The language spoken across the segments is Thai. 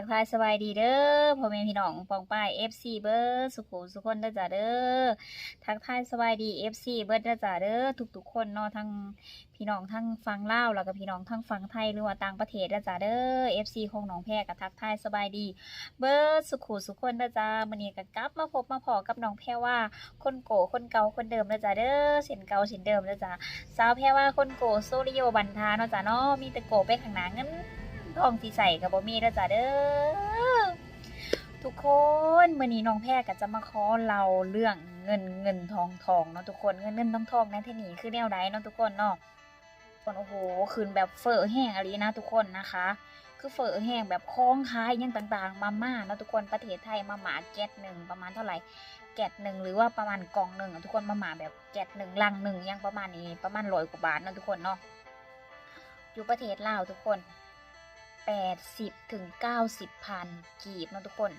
ทักทายสบายดีเด้อพ่อแม่พี่น้องปองป้าย FC เบิร์ดสุขุมสุขคนเด้อจ้าเด้อทักทายสบายดี FC เบิร์ดเด้อจ้าเด้อทุกๆคนเนาะทั้งพี่น้องทั้งฟังเล่าแล้วก็พี่น้องทั้งฟังไทยหรือว่าต่างประเทศเด้อจ้าเด้อ FC ของน้องแพรก็ทักทายสบายดี เบิร์ดสุขุมสุขคนเด้อจ้ามื้อนี้ก็กลับมาพบมาพอกับน้องแพรว่าคนโกคนเก่าคนเดิมเด้อจ้าเด้อเส้นเก่าเส้นเดิมเด้อจ้าสาวแพรว่าคนโกโซริโยบันทาเนาะจ้าเนาะมีแต่โกไปข้างหน้าเงิน ทองสีใส่กับบ่มีแล้วจ้ะเด้อทุกคนเมื้อนี้น้องแพรก็จะมาขอเราเรื่องเงินเงินทองทองเนาะทุกคนเงินเงินทองทองในที่นี้คือแนวใดเนาะทุกคนเนาะคนโอ้โหคืนแบบเฟอแห้งอะไรนะทุกคนนะคะ คือเฟอแห้งแบบคล้องคายยังต่างๆ มาม่าเนาะทุกคนประเทศไทยมาหมาแก๊สหนึ่งประมาณเท่าไหร่แก๊สหนึ่งหรือว่าประมาณกล่องหนึ่งทุกคนมาหมาแบบแก๊สหนึ่งลังหนึ่งยังประมาณนี้ประมาณร้อยกว่าบาทเนาะทุกคนเนาะอยู่ประเทศลาวทุกคน แปดสิบถึงเก้าสิบพันกีบนะทุกคน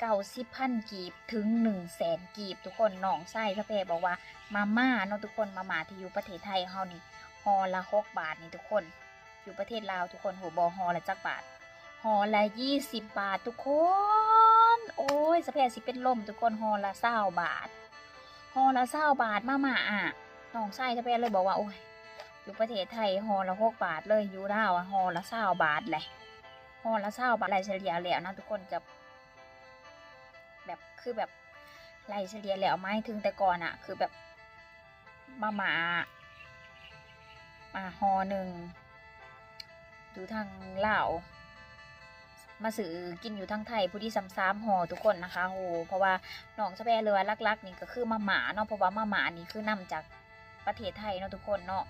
เก้าสิบพันกีบถึงหนึ่งแสนกีบทุกคนน้องไส้พระเพบอกว่ามาม่าเนาะทุกคนมาม่าที่อยู่ประเทศไทยเฮานี่ฮอละหกบาทนี่ทุกคน อยู่ประเทศลาวทุกคนหัวบอฮอละจักบาทฮอละยี่สิบบาททุกคน โอ้ยสะเพสิเป็นลมทุกคนฮอละเศร้าบาทฮอละเศร้าบาทมาม่าอะน้องไส้พระเพเลยบอกว่าโอ้ย อยู่ประเทศไทยฮอละหกบาทเลยอยู่ดาวอะฮอละเศร้าบาทแหละฮอละเศร้าบาทไรเฉลี่ยแล้วนะทุกคนกับ แบบคือแบบไรเฉลี่ยแล้วไม่ถึงแต่ก่อนอะคือแบบมาหมามาฮอหนึ่งอยู่ทางลาวมาซื้อกินอยู่ทางไทยผู้ที่ซ้ำซ้ำหอทุกคนนะคะโหเพราะว่าหนองสะแปเรือลักๆนี่ก็คือมาหมาเนาะเพราะว่ามาหมานี่คือนำจากประเทศไทยเนาะทุกคนเนาะ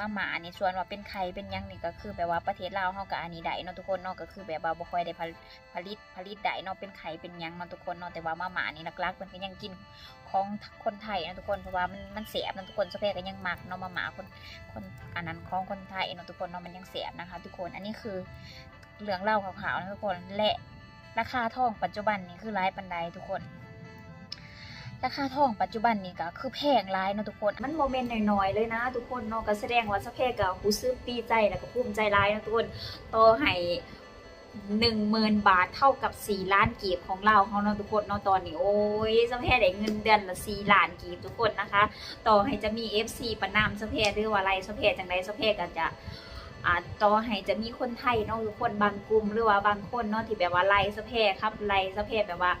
มาหมานี่ส่วนว่าเป็นไข่เป็นยังนี่ก็คือแบบว่าประเทศลาวเฮากับอันนี้ได้เนาะทุกคนเนาะก็คือแบบว่าบ่ค่อยได้ผลิตผลิตผลิตได้เนาะเป็นไข่เป็นยังเนาะทุกคนเนาะแต่ว่ามาหมานี่หลักๆมันก็ยังกินของคนไทยนะทุกคนเพราะว่ามันมันเสียบนะทุกคนสเปรก็ยังมักเนาะมาหมาคนคนอันนั้นของคนไทยเนาะทุกคนเนาะมันยังเสียบนะคะ ทุกคนอันนี้คือเรื่องเล่าขาวๆนะทุกคนและราคาทองปัจจุบันนี่คือร้ายปันใดทุกคน ราคาทองปัจจุบันนี่ก็คือแพงหลายเนาะทุกคน มันโมเมนต์น้อยๆเลยนะ ทุกคนเนาะก็แสดงว่าสะเพกกับผู้ซื้อปีใจแล้วก็ภูมิใจหลายนะทุกคนโตให้หนึ่งหมื่นบาทเท่ากับสี่ล้านกีบของเราเขาเนาะทุกคนเนาะตอนนี้โอ้ยสะเพได้เงินเดือนละสี่ล้านกีบทุกคนนะคะ ต่อให้จะมี FC ประนามสะเพหรือว่าอะไรสะเพจังไรสะเพก็จะอ่าต่อให้จะมีคนไทยเนาะทุกคนบางกลุ่มหรือว่าบางคนเนาะที่แบบว่าไล่สเพครับไล่สะเพแบบว่า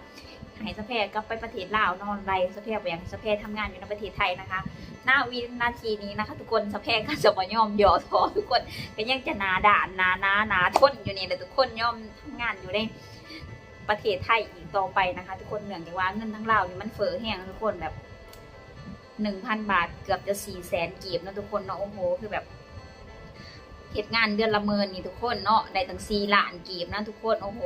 ให้สะเพกลับไปประเทศลาวนอนไรสะเพไปอย่างสะเพทำงานอยู่ในประเทศไทยนะคะหน้าวินาทีนี้นะคะ ทุกคนสะเพก็จะมายอมย่อท้อทุกคนก็ยังจะนาด่านนานานาทนอยู่นี่แต่ทุกคนยอมทำงานอยู่ในประเทศไทยอีกต่อไปนะคะ ทุกคนเหนื่องจากว่าเงินทั้งลาวนี่มันเฟ้อแห้งทุกคนแบบหนึ่งพันบาทเกือบจะสี่แสนกีบนะทุกคนเนาะโอ้โหคือแบบ เหตุงานเดือนละเมินนี่ทุกคนเนาะได้ตั้งสี่หลานกีบนะทุกคนโอ้โห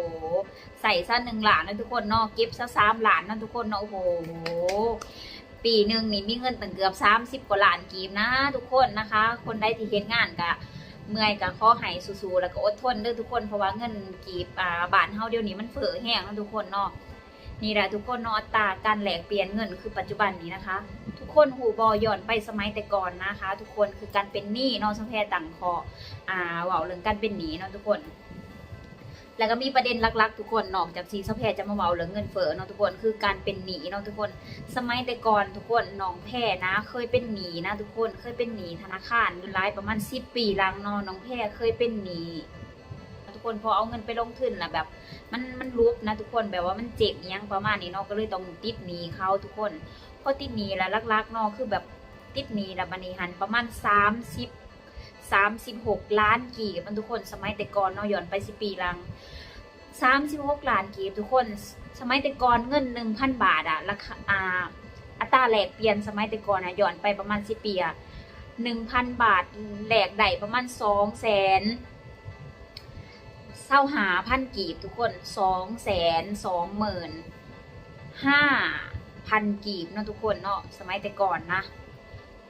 ใส่ซะหนึ่งหลานนะทุกคนเนาะเก็บซะสามหลานนะทุกคนเนาะโอ้โห ปีหนึ่งนี่มีเงินตั้งเกือบสามสิบกว่าหลานกีบนะ ทุกคนนะคะ คนใดที่เฮ็ดงานกะเมื่อยกะข้อให้สู้ๆแล้วก็อดทนเด้อทุกคนเพราะว่าเงินกีบอ่าบานเฮาเดี๋ยวนี้มันเฟ้อแห้งนะทุกคนเนาะนี่แหละทุกคนเนาะตาการแหลกเปลี่ยนเงินคือปัจจุบันนี้นะคะ คนหูบอย้อนไปสมัยแต่ก่อนนะคะ ทุกคนคือการเป็นหนี้นาะสแพรต่างคออ่าเว่าเรื่องการเป็นหนี้เนาะทุกคน แล้วก็มีประเด็นหลักๆ ทุกคนนอกจากสีสะแพรจะมาเมาเรื่องเงินเฟ้อเนาะทุกคนคือการเป็นหนี้เนาะทุกคน สมัยแต่ก่อนทุกคนน้องแพรนะ เคยเป็นหนี้นะ ทุกคนเคยเป็นหนี้ธนาคารอยู่หลายประมาณสิบปีลังเนาะน้องแพรเคยเป็นหนี้ทุกคนพอเอาเงินไปลงทุนนะแบบ มันมันลุบนะทุกคนแบบว่ามันเจ็บยังประมาณนี้เนาะก็เลยต้องติดหนี้เขาทุกคน พอติดหนีแล้วลักๆเนาะคือแบบติดหนีแล้วบัดนี้หันประมาณสามสิบสามสิบหกล้านกีบมันทุกคนสมัยแต่ก่อนเนาะย้อนไปสิปีหลังสามสิบหกล้านกีบทุกคนสมัยแต่ก่อนเงินหนึ่งพันบาทอะราคาอ่าอัตราแลกเปลี่ยนสมัยแต่ก่อนอะย้อนไปประมาณสิปีอะหนึ่งพันบาทแลกได้ประมาณสองแสนเศร้าหาพันกีบทุกคนสองแสนสองหมื่นห้า พันกีบเนาะทุกคนเนาะสมัยแต่ก่อนนะ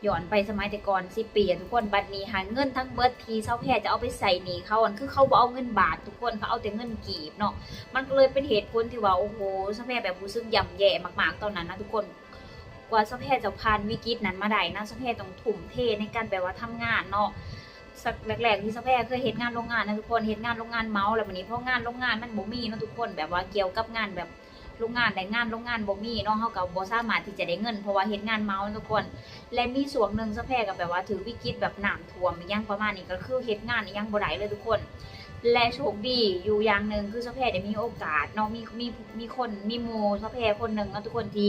ย้อนไปสมัยแต่ก่อนสิปีทุกคนบัดนี้หาเงินทั้งเบิดทีเศร้าแพทย์จะเอาไปใส่หนีเขาอันคือเขาบ่เอาเงินบาททุกคนเขาเอาแต่เงินกีบเนาะมันก็เลยเป็นเหตุผลที่ว่าโอ้โหสะแพรแบบรู้สึกย่ำแย่มากๆตอนนั้นนะทุกคนกว่าสะแพรจะผ่านวิกฤตนั้นมาได้นะสะแพรต้องทุ่มเทในการแบบว่าทำงานเนาะสักแรกๆที่สะแพรเคยเฮ็ดงานโรงงานนะทุกคนเฮ็ดงานโรงงานเมาส์แล้ววันนี้เพราะงานโรงงานมันบ่มีนะทุกคนแบบว่าเกี่ยวกับงานแบบ โรงงานแต่งานโรงงานบ่มีเนาะเฮาก็บ่สามารถที่จะได้เงินเพราะว่าเฮ็ดงานเมาทุกคน และมีส่วนหนึ่งสะแพรก็แบบว่าถือวิกฤตแบบน้ำท่วมอหยังประมาณนี้ก็คือเฮ็ดงานอหยังบ่ได้เลยทุกคน และโชคดีอยู่อย่างหนึ่งคือสะแพรได้มีโอกาสเนาะมีมีมีคนมีโมสะแพรคนหนึ่งเนาะทุกคนที่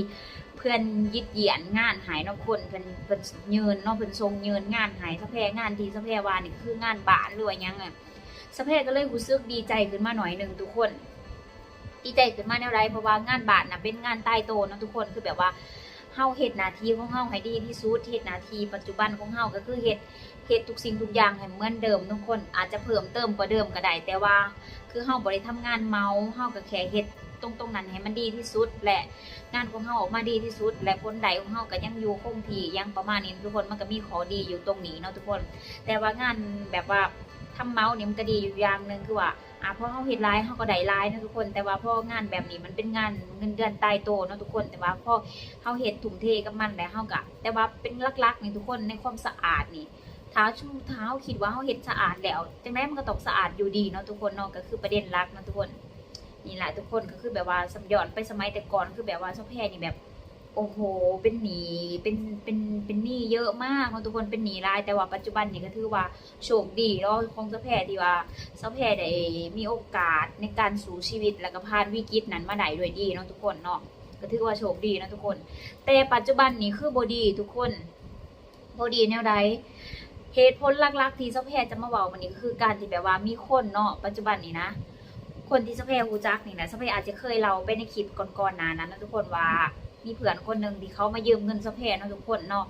เพื่อนยิดเหยียนงานหายเนาะคนเพิ่นเพิ่นยืนเนาะเพิ่นทรงยืนงานหายสะแพรงานที่สะแพรว่านี่คืองานบ้านหรือว่าหยังอะสะแพรก็เลยรู้สึกดีใจขึ้นมาหน่อยหนึ่งทุกคน ดีใจขึ้นมาแนวไรเพราะว่างานบานน่ะเป็นงานใต้โตนะทุกคนคือแบบว่าเฮาเฮ็ดนาทีของเฮาให้ดีที่สุดเฮ็ดนาทีปัจจุบันของเฮาก็คือเฮ็ดเฮ็ดทุกสิ่งทุกอย่างให้เหมือนเดิมทุกคนอาจจะเพิ่มเติมกว่าเดิมก็ได้แต่ว่าคือเฮาบ่ได้ทำงานเมาเฮาก็แค่เฮ็ดตรงตรงนั้นให้มันดีที่สุด และงานของเฮาออกมาดีที่สุด และผลใดของเฮาก็ยังอยู่คงที่ยังประมาณนี้ทุกคนมันก็มีข้อดีอยู่ตรงนี้เนาะทุกคน แต่ว่างานแบบว่าทำเมาเนี่ยมันก็ดีอยู่อย่างหนึ่งคือว่า อ่าพอเฮาเฮ็ดหลายเฮาก็ได้หลายนะทุกคน แต่ว่าพองานแบบนี้มันเป็นงานเงินเดือนตายโตเนาะทุกคน แต่ว่าพอเฮาเฮ็ดถุงเทกับมันแล้วเฮาก็แต่ว่าเป็นลักๆนี่ทุกคนในความสะอาดนี่เท้าชูเท้าคิดว่าเขาเห็นสะอาดแล้วจังไดมันก็ต้องสะอาดอยู่ดีเนาะทุกคนเนาะก็คือประเด็นหลักนะทุกคนนี่แหละทุกคนก็คือแบบว่าสมยอนไปสมัยแต่ก่อนคือแบบว่าเจ้าแพรนี่แบบ โอ้โห เป็นหนี้เป็นเป็นเป็นหนี้เยอะมากเนทุกคนเป็นหนี้ราย แต่ว่าปัจจุบันนี่ก็ถือว่าโชคดีเนาะของจ้าแพรที่ว่าเจ้าแพรได้มีโอกาสในการสู่ชีวิตแล้วก็ผ่านวิกฤตนั้นมาได้ด้วยดีเนาะทุกคนเนาะก็ถือว่าโชคดีเนาะทุกคน แต่ปัจจุบันนี้คือบอดีทุกคนบอดีแนวใดเหตุผลหลักๆที่เจ้าแพรจะมาเว้าวันนี้ก็คือการที่แบบว่ามีคนเนาะปัจจุบันนี้นะคนที่เจ้าแพรฮู้จักนี่นะเจ้าแพรอาจจะเคยเล่าไปในคลิปก่อนๆนานั้นนะทุกคนว่า มีเพื่อนคนหนึ่งที่เขามายืมเงินเจ้าแพรเนาะทุกคนเนาะ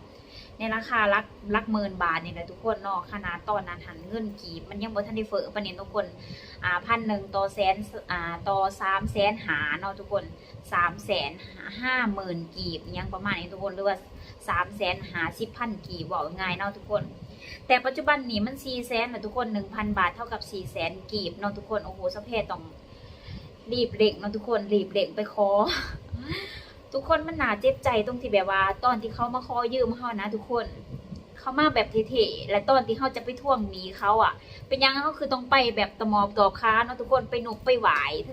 ในราคาลักลักหมื่นบาทเนี่แหละทุกคนเนาะขนาดตอนนั้นหันเงินกีบมันยังบ่ทันได้เฟอปานนี้ทุกคนอ่าพันหนึ่งต่อแสนอ่าต่อสามแสนหาเนาะทุกคนสามแสนห้าหมื่นกีบยังประมาณนี้ทุกคนหรือว่าสามแสนหาสิบพันกีบบอกง่ายเนาะทุกคน แต่ปัจจุบันนี้มัน4ี่แสนนะทุกคนหนึ่งพันบาทเท่ากับ4ี่แสนกีบเนาะทุกคนโอ้โหสะเพศต้องรีบเร่งเนาะทุกคนรีบเร่งไปขอ ทุกคนมันหนาเจ็บใจตรงที่แบบว่า ตอนที่เขามาขอยืมเขานะ ทุกคนเขามาแบบเท่ๆและตอนที่เขาจะไปท่วงหนีเขาอะ เป็นยังไงเขาคือต้องไปแบบตะมอบต่อค้าเนาะทุกคนไปหนุกไปไหว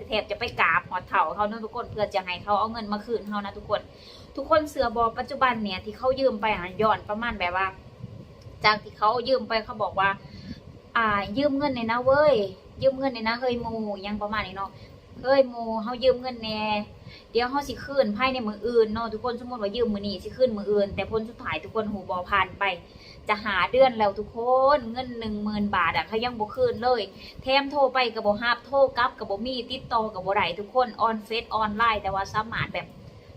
แทบจะไปกราบหอดเถ่าเขาเนาะทุกคนเพื่อจะให้เขาเอาเงินมาคืนเขานะทุกคน ทุกคนเสือบอปัจจุบันเนี่ยที่เขายืมไปอะย้อนประมาณแบบว่า จากที่เขายืมไปเขาบอกว่า อ่า ยืมเงินในอยนะเว้ยยืมเงินในอยนะเฮ้ยมูยังประมาณนี้เนาะเฮ้ยมูเฮายืมเงินแน่ เดี๋ยวเฮาสิคืนภายในมืออื่นเนาะทุกคนสมมติว่ายืมมือนี้สิคืนมืออื่น แต่ผลสุดท้ายทุกคนหูบ่ผ่านไป จะหาเดือนแล้วทุกคนเงิน10,000บาทอะเขายังบ่คืนเลย แถมโทรไปก็บ่รับโทรกลับก็บ่มีติดต่อก็บ่ได้ทุกคนออนเฟซออนไลน์แต่ว่าสามารถแบบ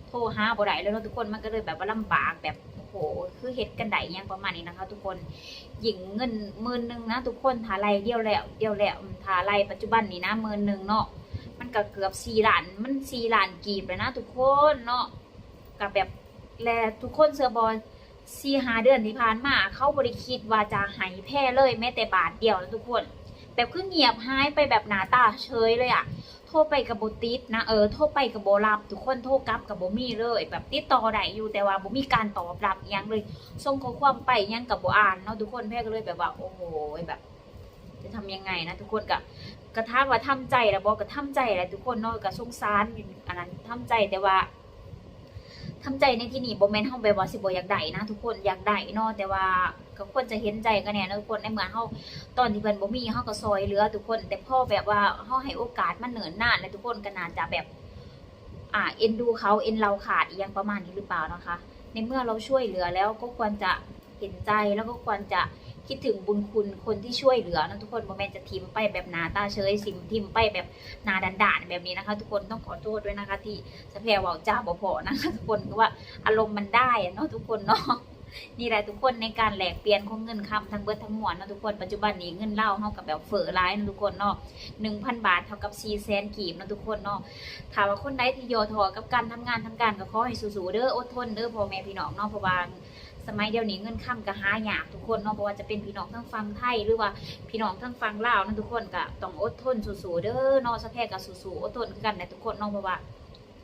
โทรหาบ่ได้เลยเนาะทุกคนมันก็เลยแบบว่าลำบากแบบโอ้โหคือเฮ็ดกันได้ยังประมาณนี้นะคะ ทุกคนหญิงเงินหมื่นหนึ่งนะทุกคนทาไรเดียวแล้วเดียวแล้วทาไรปัจจุบันนี้นะหมื่นหนึ่งเนาะ มันก็เกือบสี่ล้าน มันสี่ล้านกีบเลยนะทุกคนเนาะกับแบบแลทุกคนเสือบอลสี่หาเดือนที่ผ่านมา เขาบริคิดว่าจะหายแพ้เลยแม้แต่บาทเดียวนะทุกคน แบบคือเงียบหายไปแบบหนาตาเฉยเลยอะโทรไปกับโบติดนะเออโทรไปกับโบรับทุกคนโทรกลับกับโบมี่เลย แบบติดต่อได้อยู่แต่ว่าโบมีการตอบรับยังเลยส่งข้อความไปยังกับโบอ่านเนาะทุกคนแพ่ก็เลยแบบว่าโอ้โหแบบ จะทำยังไงนะทุกคนก็ กระทาว่าทำใจแล้วบอกก็ทำใจแหละทุกคนเนาะก็สงสารอยู่อันนั้นทำใจแต่ว่าทำใจในที่นี้โบแมนเฮาแบบว่าสิบ่อยากได้นะ ทุกคนอยากได้เนาะแต่ว่าก็ควรจะเห็นใจกันแน่นะทุกคนในเมื่อเฮาตอนที่เพิ่นบ่มีเฮาก็ซอยเหลือทุกคน แต่พ่อแบบว่าเฮาให้โอกาสมันเนิ่นนานแล้วทุกคนก็น่าจะแบบ อ่าเอ็นดูเขาเอ็นเราขาดอย่างประมาณนี้หรือเปล่านะคะ ในเมื่อเราช่วยเหลือแล้วก็ควรจะเห็นใจแล้วก็ควรจะ คิดถึงบุญคุณคนที่ช่วยเหลือนะทุกคนโมเมนจะทิมไปแบบนาตาเฉยสิมทิมไปแบบนาดันๆแบบนี้นะคะ ทุกคนต้องขอโทษด้วยนะคะ ที่สเพรวาจ้าบอพอนะคะทุกคนคือว่าอารมณ์มันได้อะเนาะทุกคนเนาะนี่แหละทุกคนในการแหลกเปลี่ยนของเงินคำทั้งเบิดทั้งมวลนะทุกคนปัจจุบันนี้เงินเล่าเท่ากับแบบเฟอร้ายนะทุกคนเนาะหนึ่งพันบาทเท่ากับสี่แสนกีบนะทุกคนเนาะถามว่าคนใดที่โยทอกับการทำงานทำการก็ขอให้สู้ๆเด้ออดทนเด้อพ่อแม่พี่น้องเนาะเพราะว่า สมัยเดียวนี้เงินค่ำก็หายากทุกคนเนาะเพราะว่าจะเป็นพี่น้องทั้งฟังไทยหรือว่าพี่น้องทั้งฟังลาวนะทุกคนก็ต้องอดทนสู้ๆเด้อเนาะสะแพรก็สู้ๆอดทนกันนะทุกคนเนาะเพราะว่า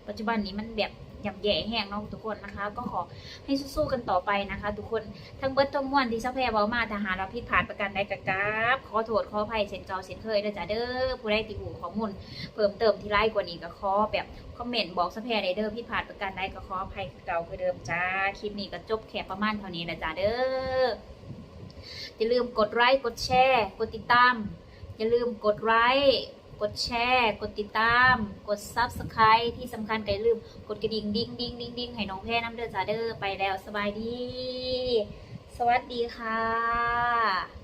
ปัจจุบันนี้มันแบบ ย่ำแย่แห้งเนาะทุกคนนะคะ ก็ขอให้สู้ๆกันต่อไปนะคะ ทุกคนทั้งเบิดทั้งมวลที่เจ้าแพรเว้ามาถ้าหากเราผิดพลาดประการใดกะกราบขอโทษขออภัยเช่นเก่าเช่นเคยเด้อจ้าเด้อผู้ใดที่หูข้อมูลเพิ่มเติมที่ไลค์กว่านี้ก็ขอแบบคอมเมนต์บอกเจ้าแพรไดเด้อผิดพลาดประการใดก็ขออภัยเก่าคือเดิมจ้าคลิปนี้ก็จบแค่ประมาณเท่านี้นะจ้าเด้ออย่าลืมกดไลค์กดแชร์ กดติดตามอย่าลืมกดไลค์ กดแชร์ กดติดตาม กด Subscribe ที่สำคัญก็อย่าลืม กดกระดิ่งดิ้งดิ้งดิ้งดิ้งให้น้องแพ้น้ำเดือจ้าเด้อไปแล้วสบายดี สวัสดีค่ะ